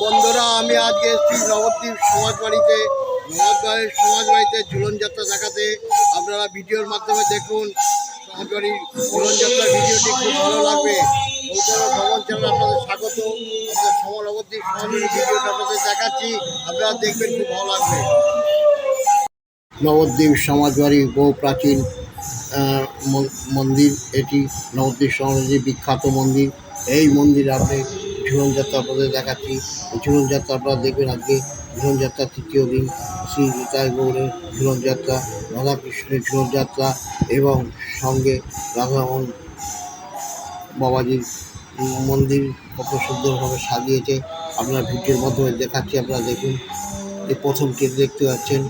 বন্ধুরা, আমি আজকে এসেছি নবদ্বীপ সমাজবাড়িতে নবদ্বীপের সমাজবাড়িতে ঝুলন যাত্রা দেখাতে। আপনারা ভিডিওর মাধ্যমে দেখুন সমাজবাড়ির ঝুলন যাত্রার ভিডিওটি খুব ভালো লাগবে। ভবন চ্যানেল আপনাদের স্বাগত। আপনাদের সময় নবদ্বীপ সমাজবাড়ির ভিডিওটা আপনাদের দেখাচ্ছি। আপনারা দেখবেন খুব ভালো লাগবে। নবদ্বীপ সমাজবাড়ি বহু প্রাচীন মন- মন্দির। এটি নবদ্বীপ সমাজের বিখ্যাত মন্দির। এই মন্দির আপনি ঝুলন যাত্রা আপনাদের দেখাচ্ছি। এই ঝুলন যাত্রা আপনারা দেখবেন আজকে ঝুলন যাত্রার তৃতীয় দিন। শ্রী নিতাই গৌরের ঝুলন যাত্রা রাধাকৃষ্ণের ঝুলন যাত্রা এবং সঙ্গে রাধামোহন বাবাজির মন্দির কত সুন্দরভাবে সাজিয়েছে। আপনার ভিডিওর মাধ্যমে দেখাচ্ছি, আপনারা দেখুন। এই প্রথম টেট দেখতে পাচ্ছেন।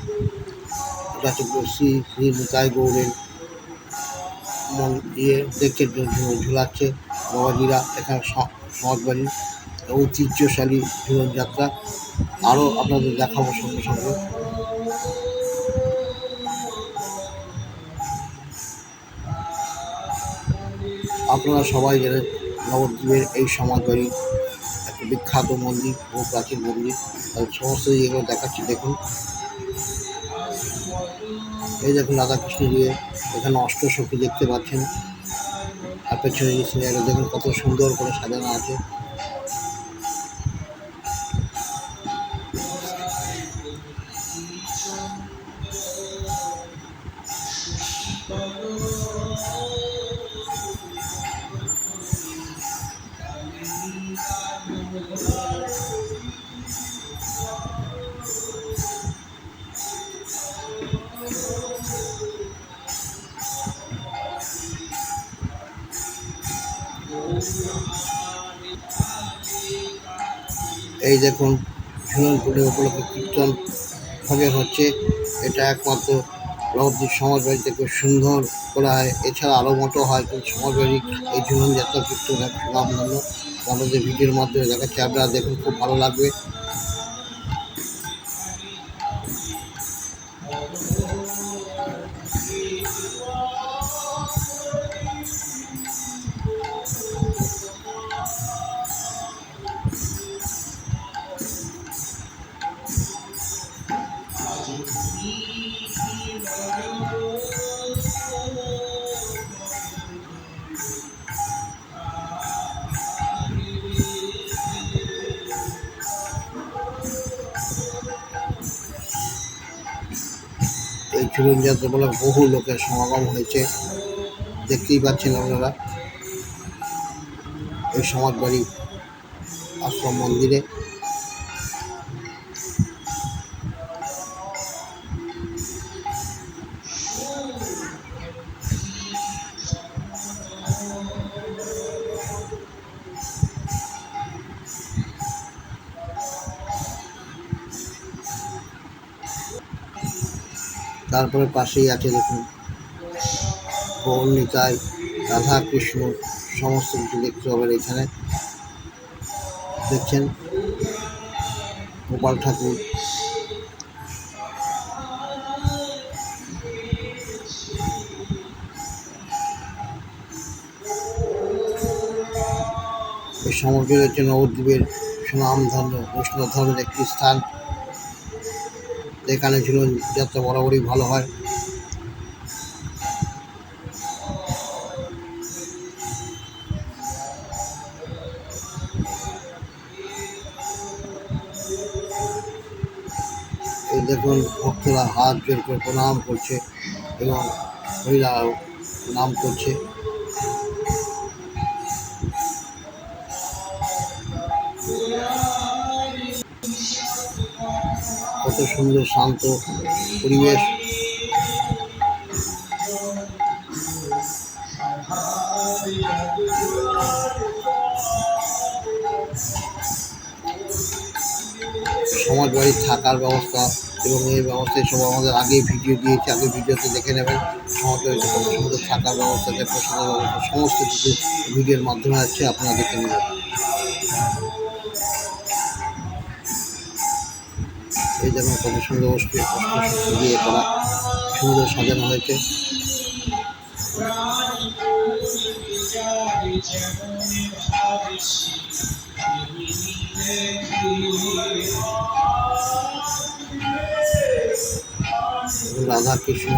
এটা হচ্ছে শ্রী শ্রী নিতাই গৌরের মন ইয়ে দেখে ঝু- ঝুলাচ্ছে। বাবাজিরা এখানে স- সমাজবাড়ির ঐতিহ্যশালী জীবনযাত্রা। আরও আপনাদের দেখাবো সঙ্গে সঙ্গে। আপনারা সবাই জানেন, নবদ্বীপের এই সমাজবাড়ি একটা বিখ্যাত মন্দির বহু প্রাচীন মন্দির। তাদের সমস্ত ইয়েগুলো দেখাচ্ছি, দেখুন। এই দেখুন রাধাকৃষ্ণ দিয়ে এখানে অষ্টসখী দেখতে পাচ্ছেন। আর পেছনে যে সিনারিটা দেখুন কত সুন্দর করে সাজানো আছে। এই দেখুন ঝুলনপুরের উপলক্ষে কীর্তন ভজন হচ্ছে। এটা একমাত্র নবদ্বীপ সমাজবাড়িতে খুব সুন্দর করা হয়। এছাড়া আরও মতো হয়। কিন্তু সমাজবাড়ি এই ঝুলন যাত্রা কীর্তন এক সুনামধন্য আমাদের ভিডিওর মাধ্যমে দেখাচ্ছে, আপনারা দেখুন, খুব ভালো লাগবে। এই ঝুলন যাত্রা বলে বহু লোকের সমাগম হয়েছে। দেখতেই পাচ্ছেন আপনারা। এই সমাজবাড়ি আশ্রম মন্দিরে। তারপরে পাশেই আছে দেখুন। গৌরনিতাই রাধা কৃষ্ণ, সমস্ত কিছু দেখতে পাবেন এখানে। দেখছেন? গোপাল ঠাকুর। এই সমগ্র নবদ্বীপের সুনামধন্য বৈষ্ণব ধর্মের একটি স্থান। এখানে ঝুলন যাত্রা বরাবরই ভালো হয়। এই দেখুন, ভক্তরা হাত জোর করে প্রণাম করছে এবং হরিরা নাম করছে। কত সুন্দর, শান্ত পরিবেশ। সমাজ বাড়ির থাকার ব্যবস্থা এবং এই ব্যবস্থায় সব আমাদের আগেই ভিডিও দিয়েছি, আগে ভিডিওতে দেখে নেবেন। সমাজ বাড়িতে কত সুন্দর থাকার ব্যবস্থা দেখাশোনার ব্যবস্থা, সমস্ত কিছু ভিডিওর মাধ্যমে আছে, আপনারা দেখে নেবেন। এই সুন্দর অষ্ট অষ্ট দিয়ে করা সুন্দর সাজানো হয়েছে। রাধা কৃষ্ণ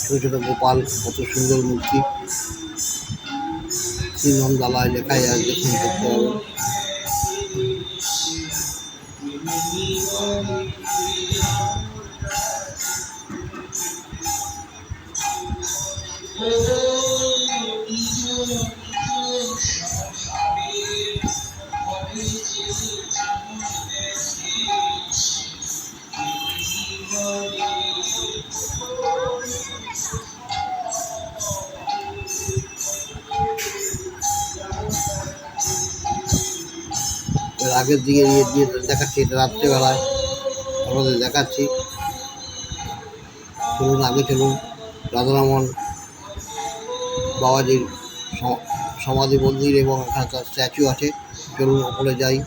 ছোট ছোট গোপাল, কত সুন্দর মূর্তি। শ্রীনন্দালয় লেখাই আছে দেখুন দেখতে পাবেন আগের দিকে ইয়ে দিয়ে দেখাচ্ছি রাত্রেবেলায়। আপনাদের দেখাচ্ছি। চলুন আগে চলুন। রাধারমন বাবাজির সমাধি মন্দির এবং এখানে তার স্ট্যাচু আছে। চলুন ওপরে যাই।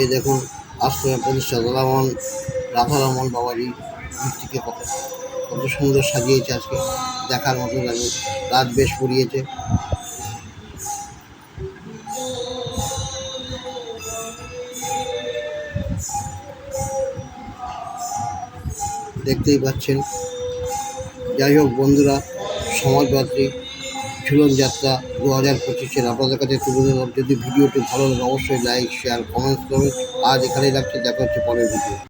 এই দেখুন, আশ্রমে প্রতিষ্ঠা রাধারমন রাধারমন বাবাজি। মূর্তিকে কত কত সুন্দর সাজিয়েছে আজকে। দেখার মতো লাগে রাত বেশ পড়িয়েছে দেখতেই পাচ্ছেন। যাই হোক বন্ধুরা, সমাজবাদী ঝুলন যাত্রা দু হাজার পঁচিশের আপনাদের কাছে তুলে ধরলাম যদি ভিডিওটি ভালো লাগে, অবশ্যই লাইক শেয়ার কমেন্টস করবেন আজ এখানেই রাখছি। দেখা হচ্ছে পরের ভিডিও